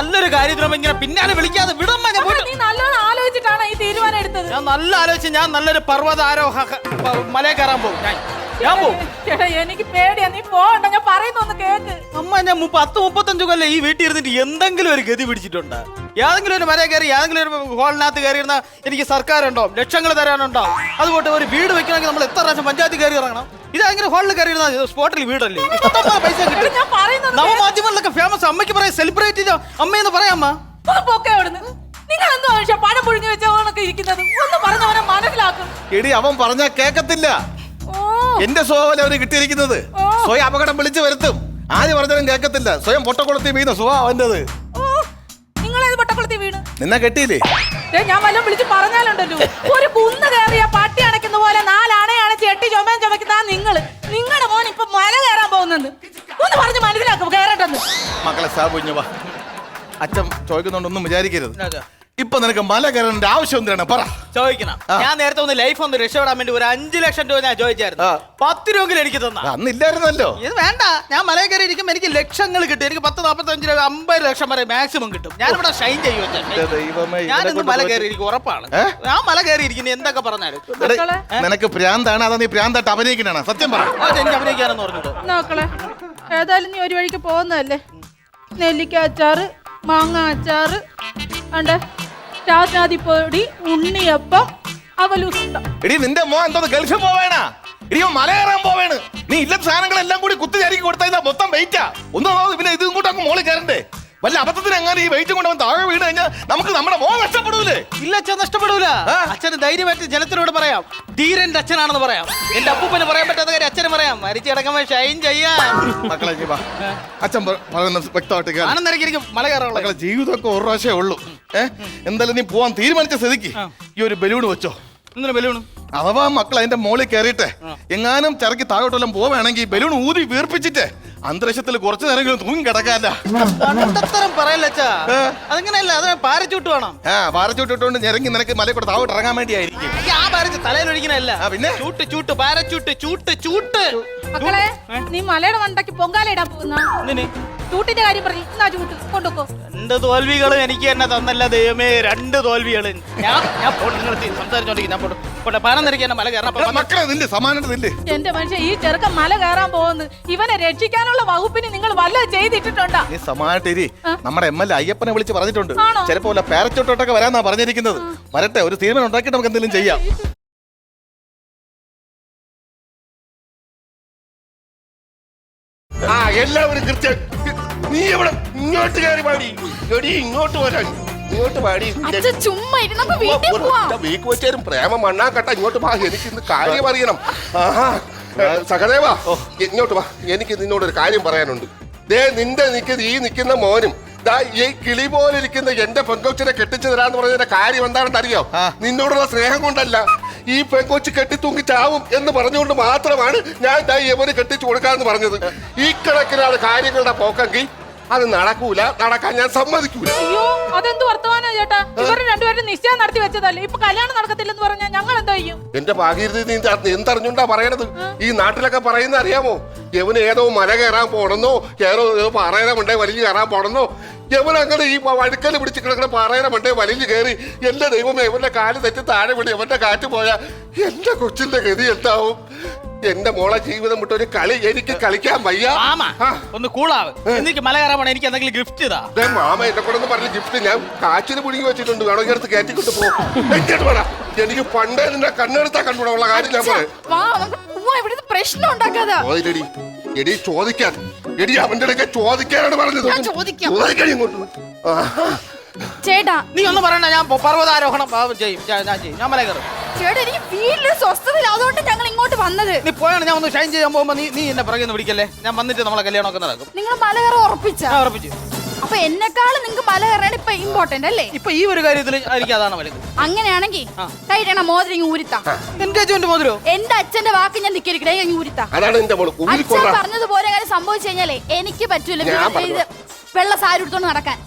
നല്ലൊരു കാര്യത്തിനും ഇങ്ങനെ പിന്നാലെ വിളിക്കാതെ വിടമ്മ ഞാൻ പോയിട്ട്. നീ നല്ലോണം ആലോചിച്ചിട്ടാണ് ഈ തീരുമാനം എടുത്തത്. ഞാൻ നല്ല ആലോചിച്ച് ഞാൻ നല്ലൊരു പർവതാരോഹ മലയെ കയറാൻ പോകും. ഞാൻ ഞാൻ പോകും. ചേട്ടാ എനിക്ക് പേടിയാ. നീ പോകണ്ട. ഞാൻ പറയുന്നു ഒന്ന് കേക്ക്. അമ്മ ഞാൻ മുപ്പ- പത്ത് മുപ്പത്തഞ്ച് കൊല്ലം ഈ വീട്ടിൽ ഇരുന്നിട്ട് എന്തെങ്കിലും ഒരു ഗതി പിടിച്ചിട്ടുണ്ട്. ഏതെങ്കിലും ഒരു മല കയറി ഏതെങ്കിലും ഒരു ഹോളിനകത്ത് കയറിയിരുന്ന എനിക്ക് സർക്കാരുണ്ടോ? ലക്ഷങ്ങൾ തരാനുണ്ടോ? അതുകൊണ്ട് ഒരു വീട് വെക്കണമെങ്കിൽ നമ്മൾ എത്ര പ്രാവശ്യം പഞ്ചായത്തിൽ കയറി ഇറങ്ങണം? ഇതെങ്കിലും ഹോളിൽ കയറി ഇരുന്ന സ്പോട്ടിൽ വീടല്ലേ? ഇഷ്ടംപോലെ പൈസ കിട്ടും. ഞാൻ പറയുന്നത്. നവമാധ്യമങ്ങളിലൊക്കെ ഫേമസ് അമ്മയ്ക്ക് പറയാം സെലിബ്രേറ്റ് ചെയ്ത അമ്മയെന്ന് പറയാമ്മ ഒന്ന് പൊക്കെ അവിടുന്ന്. നിങ്ങൾ എന്തോ മനുഷ്യ പഴം പുഴുങ്ങി വെച്ച ഓണൊക്കെ ഇരിക്കുന്നത്? ഒന്ന് പറഞ്ഞവനെ മനസ്സിലാക്കും. എടി അവൻ പറഞ്ഞാ കേക്കത്തില്ല. ഓ. എന്റെ സ്വഭാവം അവന് കിട്ടിയിരിക്കുന്നത്. സ്വയം അപകടം വിളിച്ചു വരുത്തും. ആര് പറഞ്ഞാലും കേക്കത്തില്ല. സ്വയം പൊട്ടക്കുളത്തി വീണ. സ്വഭാവം ഓ. വീണ്? നിന്നെ കെട്ടിയില്ലേ? ദേ, ഞാൻ വല്ലതും വിളിച്ച് പറഞ്ഞാലുണ്ടല്ലോ. ഒരു കുന്ന് കയറിയ പട്ടി അണയ്ക്കുന്ന പോലെ നാലാണെ അണച്ച് എട്ടി ചുമയും ചുമക്കുന്ന നിങ്ങൾ. നിങ്ങളുടെ മോൻ ഇപ്പൊ മല കയറാൻ പോകുന്നെന്ന്. ഒന്ന് പറഞ്ഞ് മനസ്സിലാക്കും കയറട്ടെന്ന്. മക്കളെ സാ കുഞ്ഞു വാ അച്ഛൻ ചോദിക്കുന്നുണ്ടൊന്നും വിചാരിക്കരുത്. ഇപ്പൊ നിനക്ക് മല കയറേണ്ട ആവശ്യം എന്തിനാണ്? പറ. ചോദിക്കണം. ഞാൻ നേരത്തെ ഒന്ന് ലൈഫ് ഒന്ന് രക്ഷപ്പെടാൻ വേണ്ടി ഒരു അഞ്ചു ലക്ഷം രൂപ ഞാൻ ചോദിച്ചായിരുന്നു. പത്ത് രൂപയെങ്കിലും എനിക്ക് തന്ന. അന്നില്ലായിരുന്നല്ലോ. ഇത് വേണ്ട. ഞാൻ മല കയറി ഇരിക്കുമ്പോൾ എനിക്ക് ലക്ഷങ്ങൾ കിട്ടും. എനിക്ക് പത്ത് നാൽപ്പത്തഞ്ച് രൂപ അമ്പത് ലക്ഷം വരെ മാക്സിമം കിട്ടും. ഞാൻ ഇവിടെ ഷൈൻ ചെയ്യും ദൈവമേ, ഞാൻ ഇന്ന് മല കയറി ഇരിക്കും ഉറപ്പാണ്. ഞാൻ മല കയറി ഇരിക്കുന്നു എന്തൊക്കെ പറഞ്ഞാലും. നിനക്ക് പ്രാന്താണ്? അതാ നീ പ്രാന്തായിട്ട് അഭിനയിക്കണാണ് സത്യം പറ. എനിക്ക് അഭിനയിക്കാനെന്ന് പറഞ്ഞിട്ട് നോക്കളെ ഏതായാലും നീ ഒരു വഴിക്ക് പോകുന്നതല്ലേ? നെല്ലിക്ക അച്ചാറ് മാങ്ങ അച്ചാറ് അണ്ട് രാജാതിപ്പൊടി ഉണ്ണിയപ്പം അവലുണ്ട എടി നിന്റെ പോവേണാ? നീ ഇല്ല സാധനങ്ങളെല്ലാം കൂടി കുത്തി ചരിക്ക് കൊടുത്താൽ മൊത്തം വെയിറ്റാ ഒന്നും പിന്നെ ഇത് ഇങ്ങോട്ട് അങ്ങ് മോളിൽ കയറണ്ടേ? വല്ല അബദ്ധത്തിന് എങ്ങനെ ഈ വെയിറ്റ് കൊണ്ട് അവൻ താഴെ വീണ് കഴിഞ്ഞാൽ നമുക്ക് നമ്മുടെ മോ നഷ്ടപ്പെടൂലേ? ഇല്ല അച്ഛൻ നഷ്ടപ്പെടൂല. ആ. അച്ഛന് ധൈര്യമായിട്ട് ജനത്തിനോട് പറയാം. ധീരന്റെ അച്ഛനാണെന്ന് പറയാം. എന്റെ അപ്പൂപ്പന് പറയാൻ പറ്റാത്ത കാര്യം അച്ഛന് പറയാം. മരിച്ചടക്കുമ്പോ ഷൈൻ ചെയ്യാം. മക്കളെ നീ വാ. അച്ഛൻ പറ- വ്യക്തമായിട്ട് കേൾ. മല മക്കളെ ജീവിതമൊക്കെ ഒരു പ്രാവശ്യമേ ഉള്ളൂ. ഏഹ് എന്തായാലും നീ പോവാൻ തീരുമാനിച്ച സ്ഥിതിക്ക് ഈ ഒരു ബലൂൺ വെച്ചോ. എന്തിനു ബലൂണ് അഥവാ മക്കൾ അതിന്റെ മോളിൽ കയറിയിട്ട് എങ്ങാനും ചിറക്കി താഴോട്ടെല്ലാം പോവുകയാണെങ്കിൽ ബലൂൺ ഊതി വീർപ്പിച്ചിട്ട് അന്തരീക്ഷത്തിൽ കുറച്ചു നേരമെങ്കിലും തൂങ്ങി കിടക്കാല്ല. കണ്ടത്തരം പറയല്ല അച്ഛാ? അതങ്ങനെയല്ല അത് പാരച്ചൂട്ട് വേണം. ആ പാരച്ചൂട്ട് ഇട്ടുകൊണ്ട് ഞെരങ്ങി നിനക്ക് മല കൂടെ താഴോട്ട് ഇറങ്ങാൻ വേണ്ടിയായിരിക്കും. ആ പാരച്ച് തലയിലൊഴിക്കണല്ല ആ, പിന്നെ? ചൂട്ട് ചൂട്ട് പാരച്ചൂട്ട് ചൂട്ട് ചൂട്ട്. മക്കളെ നീ മലയുടെ മണ്ടയ്ക്ക് പൊങ്കാല ഇടാൻ പോകുന്ന ചൂട്ടിന്റെ കാര്യം പറഞ്ഞു എന്നാ ചൂട്ട് കൊണ്ടുക്കോ രണ്ട് തോൽവികളും എനിക്ക് തന്നെ തന്നല്ല ദൈവമേ രണ്ട് തോൽവികളും. ഞാൻ ഞാൻ പോട്ടെ നിങ്ങൾ സംസാരിച്ചോണ്ടിരിക്കും ഞാൻ പോട്ടെ. പോട്ടെ പണം നിരക്കി എന്നെ മല മക്കളെ നില്ല് നില്ല്. എന്റെ മനുഷ്യ ഈ ചെറുക്കൻ മല കയറാൻ പോകുന്നു. ഇവനെ രക്ഷിക്കാനുള്ള വകുപ്പിന് നിങ്ങൾ വല്ലതും ചെയ്തിട്ടുണ്ടോ നീ സമാനായിട്ടിരി നമ്മുടെ എം എൽ എ അയ്യപ്പനെ വിളിച്ച് പറഞ്ഞിട്ടുണ്ട്. ആണോ? ചിലപ്പോ വല്ല പാരച്ചൂട്ടോട്ടൊക്കെ വരാന്നാ പറഞ്ഞിരിക്കുന്നത്. വരട്ടെ ഒരു തീരുമാനം ഉണ്ടാക്കിയിട്ട് നമുക്ക് എന്തെങ്കിലും ചെയ്യാം. ആ എല്ലാവരും കൃത്യം നീ ഇവിടെ ഇങ്ങോട്ട് കയറി പാടി. എടി ഇങ്ങോട്ട് വരാൻ. ഇങ്ങോട്ട് പാടി. അച്ഛൻ ചുമ്മാ ഇരി, നമുക്ക് വീട്ടിൽ പോവാം. വീക്ക് വെച്ചാലും പ്രേമ മണ്ണാക്കട്ട ഇങ്ങോട്ട് വാ. എനിക്ക് ഇന്ന് കാര്യം അറിയണം. ആഹാ. സഹദേവാ ഇങ്ങോട്ട് വാ. എനിക്ക് നിന്നോട് ഒരു കാര്യം പറയാനുണ്ട്. ദേ നിന്റെ നിൽക്കുന്ന ഈ നിൽക്കുന്ന മോനും ദാ ഈ കിളി പോലെ ഇരിക്കുന്ന എന്റെ പെങ്കൊച്ചിനെ കെട്ടിച്ചു തരാന്ന് പറഞ്ഞതിന്റെ കാര്യം എന്താണെന്ന് അറിയോ. നിന്നോടുള്ള സ്നേഹം കൊണ്ടല്ല. ഈ പെങ്കൊച്ച് കെട്ടിത്തൂങ്ങി ചാവും എന്ന് പറഞ്ഞുകൊണ്ട് മാത്രമാണ് ഞാൻ ദാ യവന് കെട്ടിച്ചു കൊടുക്കാന്ന് പറഞ്ഞത്. ഈ കണക്കിലാണ് കാര്യങ്ങളുടെ പോക്കെങ്കിൽ അത് നടക്കൂല നടക്കാൻ ഞാൻ സമ്മതിക്കൂല. അയ്യോ അതെന്ത് വർത്തമാനാ ചേട്ടാ? ഇവർ രണ്ടുപേരും നിശ്ചയം നടത്തി വെച്ചതല്ലേ? ഇപ്പൊ കല്യാണം നടക്കത്തില്ലെന്ന് പറഞ്ഞാൽ ഞങ്ങൾ എന്താ ചെയ്യും? എന്റെ ഭാഗീരഥി നീ എന്തറിഞ്ഞുണ്ടാ പറയണത്? ഈ നാട്ടിലൊക്കെ പറയുന്ന അറിയാമോ യവന് ഏതോ മല കയറാൻ പോണെന്നോ ഏതോ ഏതോ പാറയുടെ മണ്ടേ കയറാൻ പോണെന്നോ? യവൻ അങ്ങനെ ഈ വഴുക്കൽ പിടിച്ച് കിടക്കണ പാറയുടെ മണ്ടേ വലിഞ്ഞു കയറി എന്റെ ദൈവമേ ഇവന്റെ കാൽ തെറ്റി താഴെ വിടി ഇവന്റെ കാറ്റ് പോയാ എന്റെ കൊച്ചിന്റെ ഗതി എന്താവും? എന്റെ മോളെ ജീവിതം വിട്ട് ഒരു കളി എനിക്ക് കളിക്കാൻ വയ്യ. മാമ ആ. ഒന്ന് കൂളാവ്. എനിക്ക് മല കയറാൻ പോണേ എനിക്ക് എന്തെങ്കിലും ഗിഫ്റ്റ് ഇതാ. ദേ മാമ എന്നെ കൊണ്ടൊന്ന് പറഞ്ഞ ഗിഫ്റ്റ് ഞാൻ കാച്ചിന് പുഴുങ്ങി വെച്ചിട്ടുണ്ട്. വേണോ എടുത്ത് കയറ്റിക്കൊണ്ട് പോകും എനിക്ക് പണ്ടേ നിന്റെ കണ്ണെടുത്താ കണ്ടുകൂടാ ഉള്ള കാര്യം ഞാൻ പറയാം. വാ ഇവിടുത്തെ പ്രശ്നം ഉണ്ടാക്കാതെ. ചോദിച്ചെടി എടി ചോദിക്കാൻ. എടി അവന്റെ അടുക്കെ ചോദിക്കാനാണ് പറഞ്ഞത്. ഞാൻ ചോദിക്കാം. ചോദിക്കാൻ ഇങ്ങോട്ട് ആഹാ. ചേട്ടാ. നീ ഒന്ന് പറയണ്ട ഞാൻ പ- പർവതാരോഹണം ആ, ചെയ്യും. ഞാൻ ഞാൻ ചെയ്യും. ഞാൻ മല കയറും. ചേട്ടാ എനിക്ക് വീട്ടിലൊരു സ്വസ്ഥതയില്ല. അതുകൊണ്ട് ഞങ്ങൾ ഇങ്ങോട്ട് വന്നത്. നീ പോയാണ് ഞാൻ ഒന്ന് ഷൈൻ ചെയ്യാൻ പോകുമ്പോ നീ നീ എന്നെ പിറകെ ഒന്ന് പിടിക്കല്ലേ? ഞാൻ വന്നിട്ട് നമ്മളെ കല്യാണമൊക്കെ നടക്കും. നിങ്ങൾ മല കയറ ഉറപ്പിച്ച? ഞാൻ ഉറപ്പിച്ചു. അപ്പൊ എന്നെക്കാളും നിങ്ങൾക്ക് മല കയറാൻ ഇപ്പൊ ഇമ്പോർട്ടന്റ് അല്ലേ? ഇപ്പൊ ഈ ഒരു കാര്യത്തിൽ എനിക്ക് അതാണ് വലുത്. അങ്ങനെയാണെങ്കിൽ കൈയിട്ടണ മോതിരം ഊരിത്താ. എൻഗേജ്മെന്റ് മോതിരോ? എന്റെ അച്ഛന്റെ വാക്ക് ഞാൻ നിൽക്കരുക്കണേ ഞാൻ ഊരിത്താ. അതാണ് എന്റെ മോൾ. അച്ഛൻ പറഞ്ഞതുപോലെ കാര്യം സംഭവിച്ചു കഴിഞ്ഞാലേ എനിക്ക് പറ്റൂല. വെള്ള സാരി എടുത്തോണ്ട് നടക്കാൻ.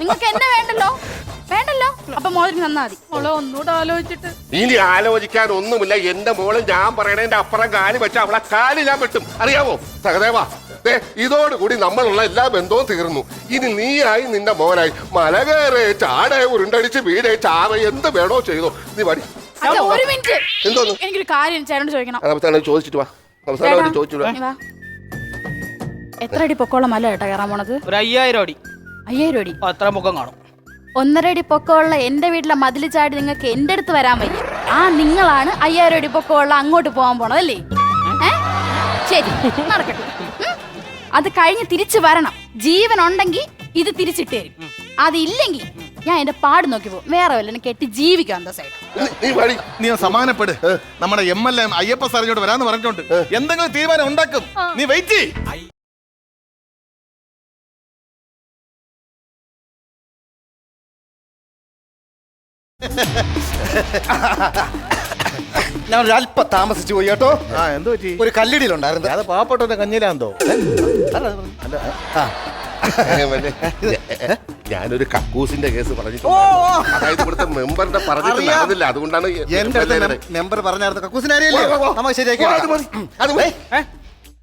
നിങ്ങൾക്ക് എന്നെ വേണ്ടല്ലോ? വേണ്ടല്ലോ. അപ്പൊ മോതിരം തന്നാ മതി മോളെ ഒന്നുകൂടെ ആലോചിച്ചിട്ട്. ഇനി ആലോചിക്കാൻ ഒന്നുമില്ല. എന്റെ മോൾ ഞാൻ പറയണതിന്റെ അപ്പുറം കാലി വെച്ച അവളെ കാലി ഞാൻ വെട്ടും. അറിയാവോ? സഹദേവ ദേ ഇതോടുകൂടി നമ്മളുള്ള എല്ലാ ബന്ധവും തീർന്നു. ഇനി നീയായി നിന്റെ മോനായി. മല കയറെ ചാടെ ഉരുണ്ടടിച്ച് വീടേ ചാവ എന്ത് വേണോ ചെയ്തോ. നീ പടി അച്ഛാ ഒരു മിനിറ്റ്. എന്തോന്ന്? എനിക്കൊരു കാര്യം ചേട്ടനോട് ചോദിക്കണം. അവസാനം ചോദിച്ചിട്ട് വാ. അവസാനം ചേട്ടാ, ചോദിച്ചിട്ട് വാ. നീ വാ. എത്ര അടി പൊക്കോളം മല ചേട്ടാ കയറാൻ പോണത്? ഒരു അയ്യായിരം അടി. അയ്യായിരം അടി? അത്ര മുഖം കാണും. ഒന്നര അടി പൊക്കമുള്ള എന്റെ വീട്ടിലെ മതിൽ ചാടി നിങ്ങൾക്ക് എന്റെ അടുത്ത് വരാൻ വയ്യ. ആ നിങ്ങളാണ് അയ്യായിരം അടി പൊക്കമുള്ള അങ്ങോട്ട് പോകാൻ പോണത് അല്ലേ? ഏ? ശരി നടക്കട്ടെ. ഉം. അത് കഴിഞ്ഞ് തിരിച്ചു വരണം. ജീവൻ ഉണ്ടെങ്കിൽ ഇത് തിരിച്ചിട്ട് തരും. അതില്ലെങ്കിൽ ഞാൻ എന്റെ പാട് നോക്കി പോകും. വേറെ വല്ലതും കെട്ടി ജീവിക്കാം സൈഡ് നീ- നീ പടി നീ ഒന്ന് സമാനപ്പെട് നമ്മുടെ എം എൽ എ അയ്യപ്പ സാറിനോട് വരാന്ന് പറഞ്ഞിട്ടുണ്ട്. എന്തെങ്കിലും തീരുമാനം ഉണ്ടാക്കും. നീ വെയിറ്റ് ഞാൻ ഒരു അല്പം താമസിച്ചു പോയി കേട്ടോ. ആ എന്ത് പറ്റി? ഒരു കല്ലിടിയിലുണ്ടായിരുന്നു. അത് പാവപ്പെട്ടവന്റെ കഞ്ഞിലാന്തോ ഞാനൊരു കക്കൂസിന്റെ കേസ് പറഞ്ഞിട്ടുണ്ട്. അതായത് ഇവിടുത്തെ മെമ്പറിന്റെ പറഞ്ഞിട്ട് അറിയാം. അതുകൊണ്ടാണ് എന്റെ മെമ്പർ പറഞ്ഞായിരുന്നു കക്കൂസിനെ അറിയില്ലേ വാ, വാ, വാ. നമുക്ക് ശരിയാക്കി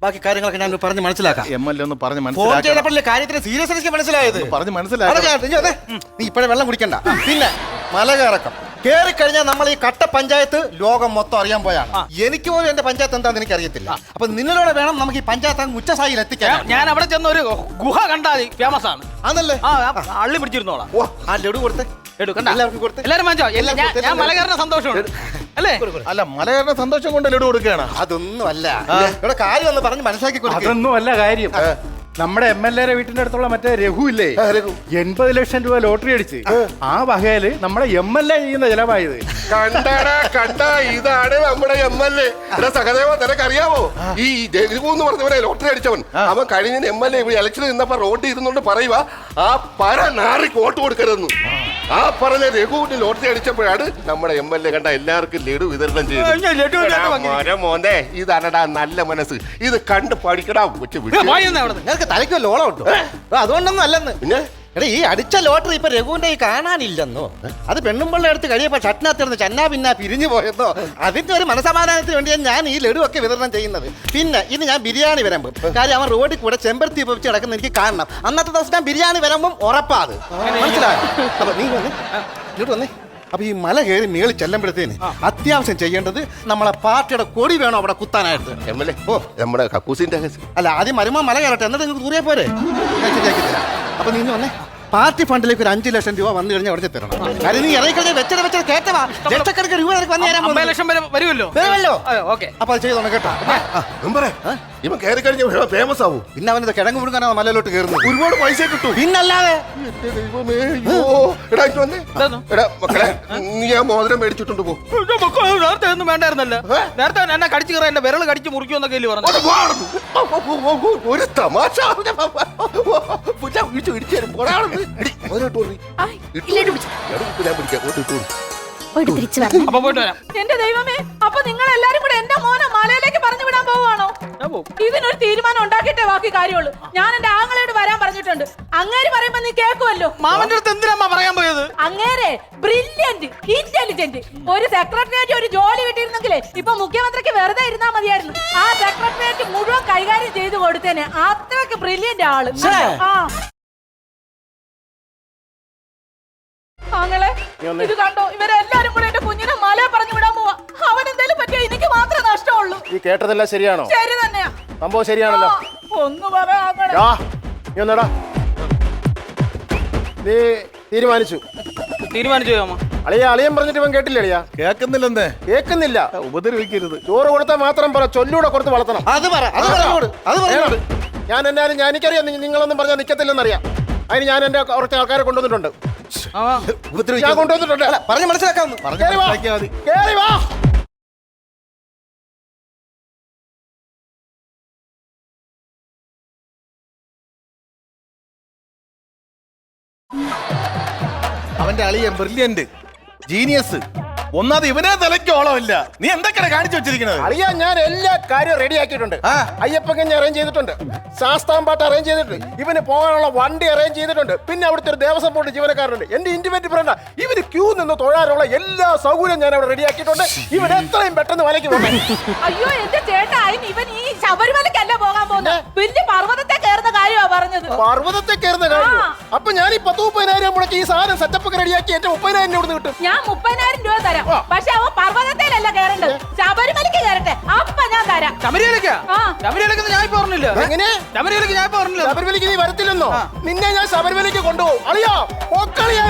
ബാക്കി കാര്യങ്ങളൊക്കെ ഞാൻ പറഞ്ഞ് മനസ്സിലാക്കാം. എം എൽ എ ഒന്ന് പറഞ്ഞ് ഫോൺ മനസ്സിലാക്കണം. കാര്യത്തിന് സീരിയസ് മനസ്സിലായത്? പറഞ്ഞ് ആട്ടെ, നീ ഇപ്പോഴേ വെള്ളം കുടിക്കണ്ട. പിന്നെ മല കയറി കേറി കഴിഞ്ഞാൽ നമ്മൾ ഈ കട്ട പഞ്ചായത്ത് ലോകം മൊത്തം അറിയാൻ പോയാണ്. എനിക്ക് പോലും എന്റെ പഞ്ചായത്ത് എന്താന്ന് എനിക്ക് അറിയത്തില്ല. അപ്പൊ നിന്നിലൂടെ വേണം നമുക്ക് ഈ പഞ്ചായത്ത് അങ്ങ് ഉച്ചസായിൽ എത്തിക്കാൻ. ഞാൻ- അവിടെ ചെന്ന ഒരു ഗുഹ കണ്ടാൽ ഫേമസ് ആണ്. ആണല്ലേ? അള്ളി പിടിച്ചിരുന്നോളാം. ഓ ആ ലഡു കൊടുത്തേ. വാങ്ങിച്ചോ? ഞാൻ- മലകയറുന്ന സന്തോഷമുണ്ട് അല്ലേ? അല്ല മലയാളം സന്തോഷം കൊണ്ട് ലഡു കൊടുക്കുകയാണ്. അതൊന്നും അല്ല ഇവിടെ കാര്യം ഒന്ന് പറഞ്ഞ് മനസ്സിലാക്കി കൊടുക്കും. അതൊന്നും അല്ല കാര്യം നമ്മുടെ എം എൽ എയുടെ വീട്ടിന്റെ അടുത്തുള്ള മറ്റേ രഘു ഇല്ലേ. എൺപത് ലക്ഷം രൂപ ലോട്ടറി അടിച്ച്. ആ. വകയിൽ നമ്മുടെ എം എൽ എ ചെയ്യുന്ന ചെലവായത്. കണ്ടടാ കണ്ട ഇതാണ് നമ്മുടെ എം എൽ എ. സഹദേവ നിനക്കറിയാമോ ഈ രഘു എന്ന് പറഞ്ഞവനെ ലോട്ടറി അടിച്ചവൻ. അവൻ കഴിഞ്ഞ എം എൽ എ ഇവിടെ ഇലക്ഷന് നിന്നപ്പോ റോഡിൽ ഇരുന്നോണ്ട് പറയുക ആ പര നാറി കോട്ട് കൊടുക്കരുതെന്ന്. ആ പറഞ്ഞ രഘുവിന് ലോട്ടറി അടിച്ചപ്പോഴാണ് നമ്മുടെ എം എൽ എ കണ്ട എല്ലാവർക്കും ലഡു വിതരണം ഞാൻ ലഡു എടാ. മോനെ മോനെ ഇതാണടാ നല്ല മനസ്സ്. ഇത് കണ്ട് പഠിക്കടാ കൊച്ചു വിട്ടു. നിനക്ക് തലയ്ക്ക് വല്ല ഓളം ഉണ്ടോ? അതുകൊണ്ടൊന്നും അല്ലെന്ന്. പിന്നെ? എടാ ഈ അടിച്ച ലോട്ടറി ഇപ്പൊ രഘുവിന്റെ ഈ കാണാനില്ലെന്നോ? അത് പെണ്ണുമ്പിള്ള എടുത്ത് കഴിയപ്പോ ചട്ടിനകത്തിരുന്ന് ചന്നാ പിന്നാ പിരിഞ്ഞു പോയെന്നോ? അതിന്റെ ഒരു മനസമാധാനത്തിന് വേണ്ടിയാണ് ഞാൻ ഈ ലഡു ഒക്കെ വിതരണം ചെയ്യുന്നത്. പിന്നെ ഇനി ഞാൻ ബിരിയാണി വരുമ്പോ കാര്യം അവൻ റോഡിൽ കൂടെ ചെമ്പരത്തി വെച്ച് കിടക്കുന്ന എനിക്ക് കാണണം. അന്നത്തെ ദിവസം ഞാൻ ബിരിയാണി വരുമ്പം ഉറപ്പാത് മനസ്സിലായോ? അപ്പൊ നീ വന്നേ. ലഡു വന്നേ. അപ്പൊ ഈ മല കയറി മേളിൽ ചെല്ലുമ്പോഴത്തേന് അത്യാവശ്യം ചെയ്യേണ്ടത് നമ്മളെ പാർട്ടിയുടെ കൊടി വേണം അവിടെ കുത്താനായിട്ട്. M L A. ഓ. നമ്മുടെ കക്കൂസിന്റെ കേസ് അല്ല ആദ്യം മരുമ മല കയറട്ടെ എന്നിട്ട് നിങ്ങൾക്ക് ദൂരെ പോരെ? അപ്പൊ നീ വന്നേ. പാർട്ടി ഫണ്ടിലേക്ക് ഒരു അഞ്ചു ലക്ഷം രൂപ വന്നു കഴിഞ്ഞാൽ അവിടെ തരണം. കാര്യം നീ ഇറങ്ങി കഴിഞ്ഞാൽ വെച്ചത് വെച്ചത് കേട്ടവാ ലക്ഷക്കണക്കിന് രൂപ നിനക്ക് വന്നു തരാൻ. ലക്ഷം വരെ വരുമല്ലോ. വരുമല്ലോ. ഓക്കെ. അപ്പൊ അത് ചെയ്തോണം കേട്ടോ. ഇവൻ കയറി കഴിഞ്ഞ ഫേമസ് ആവും? പിന്നെ അവനത് കിടങ്ങ് മുഴുകാനാണ് മലയിലോട്ട് കയറുന്നത്. ഒരുപാട് പൈസ കിട്ടും. പിന്നല്ലാതെ ദൈവമേ, അയ്യോ. എടാ വന്നേ. എടാ മക്കളെ നീ ആ മോതിരം മേടിച്ചിട്ടുണ്ട് പോ. മക്കളെ, നേരത്തെ ഒന്നും വേണ്ടായിരുന്നല്ലോ. നേരത്തെ എന്നെ കടിച്ചു കയറാൻ എന്റെ വിരൽ കടിച്ചു മുറിക്കുമെന്നൊക്കെ എന്നൊക്കെ പറഞ്ഞു ഒരു തമാശ. ഇടിച്ചു തിരിച്ചു അപ്പൊ പോയിട്ട് വരാം. എന്റെ ദൈവമേ അപ്പൊ നിങ്ങൾ എല്ലാരും കൂടെ എന്റെ മോനെ മലയിലേക്ക് പറഞ്ഞു ഞാൻ ഇതിനൊരു തീരുമാനം ഉണ്ടാക്കിയിട്ടേ ബാക്കി കാര്യമുള്ളൂ. ഞാൻ എന്റെ ആങ്ങളയോട് വരാൻ പറഞ്ഞിട്ടുണ്ട്. അങ്ങേര് പറയുമ്പോ നീ കേൾക്കുമല്ലോ മാമന്റെ അടുത്ത് എന്തിനാ പറയാൻ പോയത്? അങ്ങേരെ ബ്രില്യന്റ് ഇന്റലിജന്റ് ഒരു സെക്രട്ടറിയേറ്റ് ഒരു ജോലി കിട്ടിയിരുന്നെങ്കിലേ ഇപ്പൊ മുഖ്യമന്ത്രിക്ക് വെറുതെ ഇരുന്നാ മതിയായിരുന്നു. ആ സെക്രട്ടറിയേറ്റ് മുഴുവൻ കൈകാര്യം ചെയ്തു കൊടുത്തേനെ. അത്രയ്ക്ക് ബ്രില്യന്റ് ആൾ. ആ. ആങ്ങളെ ഇത് കണ്ടോ? ഇവരെല്ലാരും കൂടെ എന്റെ കുഞ്ഞിനെ മല പറഞ്ഞു വിടാൻ പോവാ. അവൻ എന്തേലും പറ്റിയ എനിക്ക് മാത്രമേ നഷ്ടമുള്ളൂ. ഈ കേട്ടതെല്ലാം ശരിയാണോ? ശരി തന്നെയാ. സംഭവം ശരിയാണല്ലോ. ഒന്ന് പറ ആങ്ങളെ. നീ ഒന്നടാ. നീ തീരുമാനിച്ചു. തീരുമാനിച്ചു അമ്മ. അളിയ അളിയൻ പറഞ്ഞിട്ട് ഇവൻ കേട്ടില്ല അളിയ? കേൾക്കുന്നില്ലെന്നേ. കേൾക്കുന്നില്ല. ഉപദ്രവിക്കരുത്. ചോറ് കൊടുത്താൽ മാത്രം പറ ചൊല്ലൂടെ കൊടുത്ത് വളർത്തണം. അത് പറ അത് പറഞ്ഞോട് ഞാൻ എന്നാലും ഞാൻ എനിക്കറിയാം നിങ്ങളൊന്നും പറഞ്ഞാൽ നിൽക്കത്തില്ലെന്നറിയാം അതിന് ഞാൻ എന്റെ കുറച്ച് ആൾക്കാരെ കൊണ്ടുവന്നിട്ടുണ്ട്. ഞാൻ കൊണ്ടുവന്നിട്ടുണ്ട്. പറഞ്ഞ് വാ. കേറി വാ. അവന്റെ അളിയൻ ബ്രില്യന്റ് ജീനിയസ് ഒന്നാമത് ഇവനെ തലയ്ക്ക് ഓളമില്ല. നീ എന്തൊക്കെയാണ് കാണിച്ചു വെച്ചിരിക്കുന്നത്? അറിയാൻ ഞാൻ എല്ലാ കാര്യവും റെഡി ആക്കിയിട്ടുണ്ട്. ആ. കഞ്ഞി അറേഞ്ച് ചെയ്തിട്ടുണ്ട്. ശാസ്താം പാട്ട് അറേഞ്ച് ചെയ്തിട്ടുണ്ട്. ഇവന് പോകാനുള്ള വണ്ടി അറേഞ്ച് ചെയ്തിട്ടുണ്ട്. പിന്നെ അവിടുത്തെ ഒരു ദേവസ്വം ബോർഡ് ജീവനക്കാരുണ്ട് എന്റെ ഇന്റിമേറ്റ് ഫ്രണ്ട് ഇവർ ക്യൂ നിന്ന് തൊഴാനുള്ള എല്ലാ സൗകര്യം ഞാൻ അവിടെ റെഡി ആക്കിയിട്ടുണ്ട്. ഇവൻ എത്രയും പെട്ടെന്ന് വലയ്ക്ക് പോകണം അയ്യോ എന്റെ ചേട്ടാ അതിന് ഇവൻ ഈ ശബരിമലക്കല്ല പോകാൻ പോകുന്നത്. വലിയ കയറുന്നത് പർവതത്തെ കയറുന്ന കാര്യം അപ്പൊ ഞാൻ ഈ പത്ത് മുപ്പതിനായിരം മുടക്കി ഈ സാധനം സെറ്റപ്പ് ഒക്കെ റെഡിയാക്കി എന്റെ മുപ്പതിനായിരം രൂപ കിട്ടും. ഞാൻ മുപ്പതിനായിരം രൂപ തരാം. പക്ഷെ അവൻ പർവതത്തിലല്ല കയറേണ്ടത്. ശബരിമലയ്ക്ക് കയറട്ടെ. അപ്പൊ ഞാൻ തരാം. ശബരിമലക്കാ ആ. ശബരിമലക്ക് ഞാൻ ഇപ്പൊ പറഞ്ഞില്ല. എങ്ങനെ? ശബരിമലക്ക് ഞാൻ ഇപ്പൊ പറഞ്ഞില്ല. ശബരിമലയ്ക്ക് നീ വരത്തില്ലെന്നോ? നിന്നെ ഞാൻ ശബരിമലയ്ക്ക് കൊണ്ടുപോകും. അളിയാ പൊക്കളിയാ.